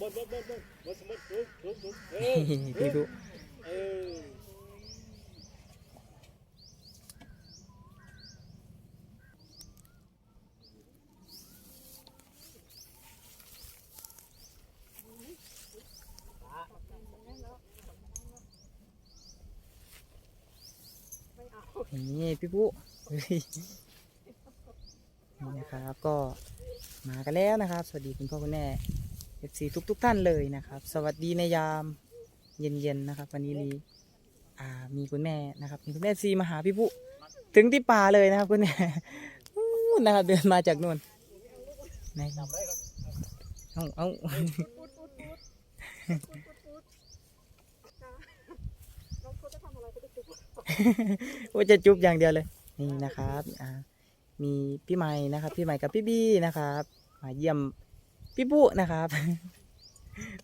บนบนบนบนบนสมุดสูงสูงสูงเออพี่ผู้เออนี่พี่ผู้นี่นะครับก็มากันแล้วนะครับ สวัสดีคุณพ่อคุณแม่ เอฟซีทุกทุกท่านเลยนะครับ สวัสดีในยามเย็นๆนะครับ วันนี้มีอ่ามีคุณแม่นะครับมีคุณแม่ซีมาหาพี่ผู้ถึงที่ป่าเลยนะครับคุณแม่นะครับเดินมาจากนู่นไหนเอาเอาว่าจะจุ๊บอย่างเดียวเลย นี่นะครับ มีพี่ใหม่นะครับ พี่ใหม่กับพี่บี้นะครับ มาเยี่ยม พี่ปุ๊นะครับ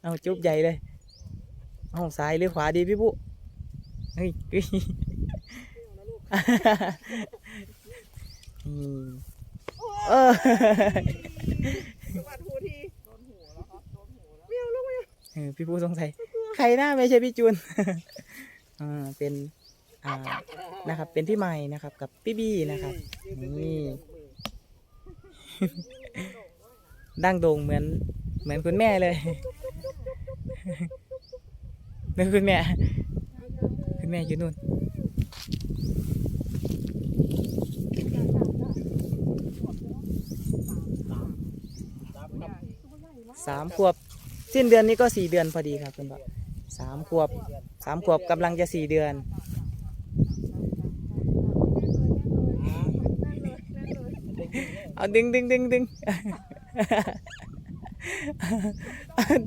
เอาจุ๊บใหญ่เลยเอาซ้ายหรือขวาดีพี่ปุ๊เฮ้ยเฮ้ยนี่เออสวัสดีทีโดนหัวแล้วครับโดนหัวแล้วไม่เอาลูกไม่เอาเออพี่ผู้สงสัย ใครหน้าไม่ใช่พี่จูนอ่าเป็นอ่านะครับ เป็นพี่ใหม่นะครับ กับพี่บี้นะครับนี่ ดั้งโด่งเหมือนเหมือนคุณแม่เลยเหมือนคุณแม่ คุณแม่อยู่นู่นสามครับสามขวบ สิ้นเดือนนี้ก็สี่เดือนพอดีครับคุณพ่อสามขวบสามขวบกำลังจะสี่เดือนเอาดึงดึงดึงดึง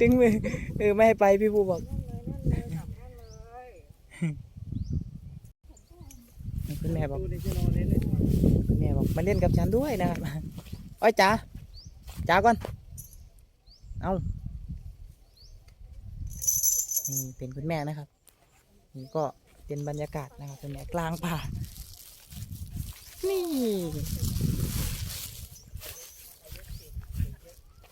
ดึงมือเออไม่ให้ไปพี่ผู้บอกคุณแม่บอกคุณแม่บอกมาเล่นกับฉันด้วยนะครับอ้อยจ๋าจ๋าก่อน เอานี่เป็นคุณแม่นะครับ นี่ก็เป็นบรรยากาศนะครับคุณแม่กลางป่า นี่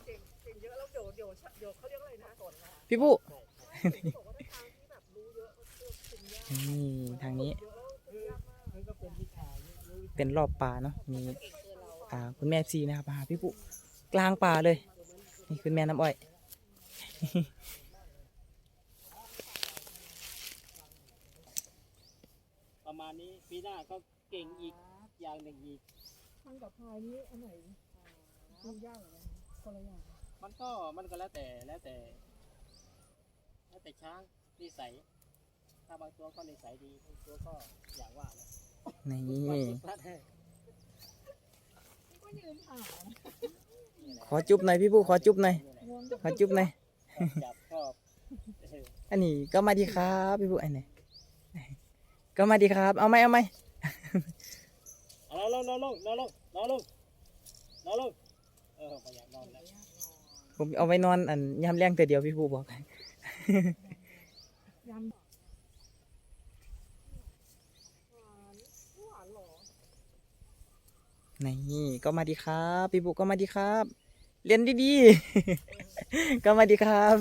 เก่งเก่งเยอะแล้วเดี๋ยวเดี๋ยวเดี๋ยวเขาเรียกอะไรนะก่อนนะ พี่ผู้บอกว่าในทางที่แบบรู้เยอะก็เชื่อคุมยากนี่ทางนี้เยอะแล้วคุมยากมากมันก็เป็นวิชารู้เป็นรอบป่าเนาะมีเก่งเกินเราอ่าคุณแม่ซีนะครับมาหาพี่ผู้กลางป่าเลยนี่คุณแม่น้ำอ้อยประมาณนี้ปีหน้าก็เก่งอีกอย่างหนึ่งอีกทางกับพายนี้อันไหนคุมยากกว่ากันคนละอย่างมันก็มันก็แล้วแต่แล้วแต่ แล้วแต่ช้างนิสัย ถ้าบางตัวก็นิสัยดีบางตัวก็อย่างว่าแหละนี่ความคิดพลาดให้ก็ยืนถ่ายนี่แหละขอจุ๊บหน่อยพี่ผู้ขอจุ๊บหน่อยนี่แหละงวงกับขอจุ๊บหน่อยจับชอบเอออันนี้ก็มาดีครับพี่ผู้อันนี้ก็มาดีครับเอาไหมเอาไหมเอานอนลงนอนลงนอนลงนอนลงนอนลงเออไม่อยากนอนแล้วผมเอาไว้นอนอันยามแรงแต่เดียวพี่ผู้บอก ยำหวานหวานเหรอนี่ก็มาดีครับ พี่ผู้ก็มาดีครับ เรียนดีๆ ก็มาดีครับ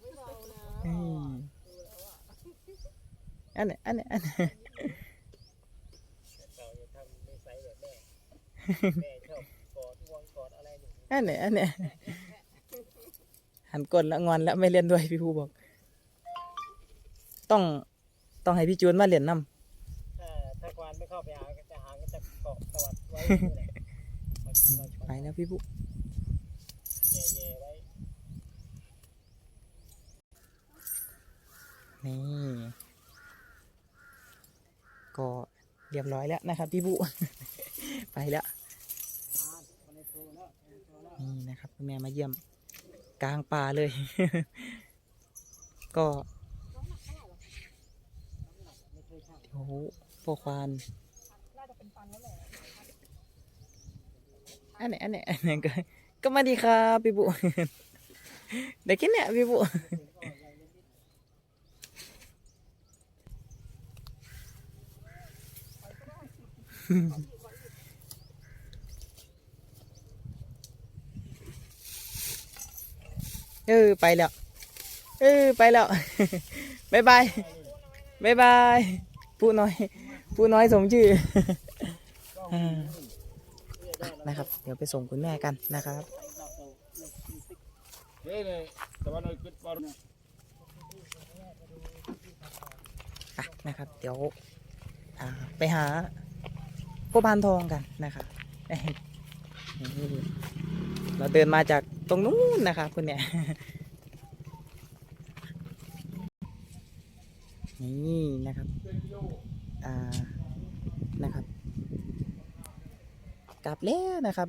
ไม่เบานะอืมอันนี้อันนี้อันนี้เราจะทำนิสัยแบบแม่แม่ชอบกอดงวงกอดอะไรหนึ่งอันนี้อันนี้ หันก้นแล้วงอนแล้วไม่เล่นด้วยพี่ผู้บอก ต้องต้องให้พี่จูนมาเล่นน้ถ้าถ้าควานไม่เข้าไปหาก็จะหางก็จะเกาะตวัดไว้นี่แหละมันมันำไปแล้วพี่ผู้แย่แย่ไว้นี่ก็เรียบร้อยแล้วนะครับ พี่ผู้ ไปแล้วอ่านมันในโทรแล้วในโทรแล้วนี่นะครับคุณแม่มาเยี่ยม กลางป่าเลย ก็ไม่เคยช่างโหพ่อควานอันไหนอันไหนอันไหนก็ก็มาดีครับพี่บุได้กินเนี่ยพี่บุอ เออไปแล้ว เออไปแล้วบายบายบายบายผู้น้อย ผู้น้อยสมชื่อนะครับ เดี๋ยวไปส่งคุณแม่กันนะครับอะนะครับ เดี๋ยวไปหาพวกพานทองกันนะครับ เราเดินมาจากตรงนู้นนะครับคุณเนี่ยนี่นะครับอ่านะครับ กลับแล้วนะครับ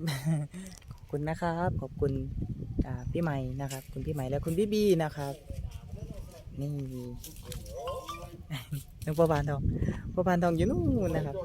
ขอบคุณนะครับ ขอบคุณพี่ใหม่นะครับ คุณพี่ใหม่และคุณพี่บีนะครับนี่นึกว่าพานทองพวกพานทองอยู่นู่นนะครับ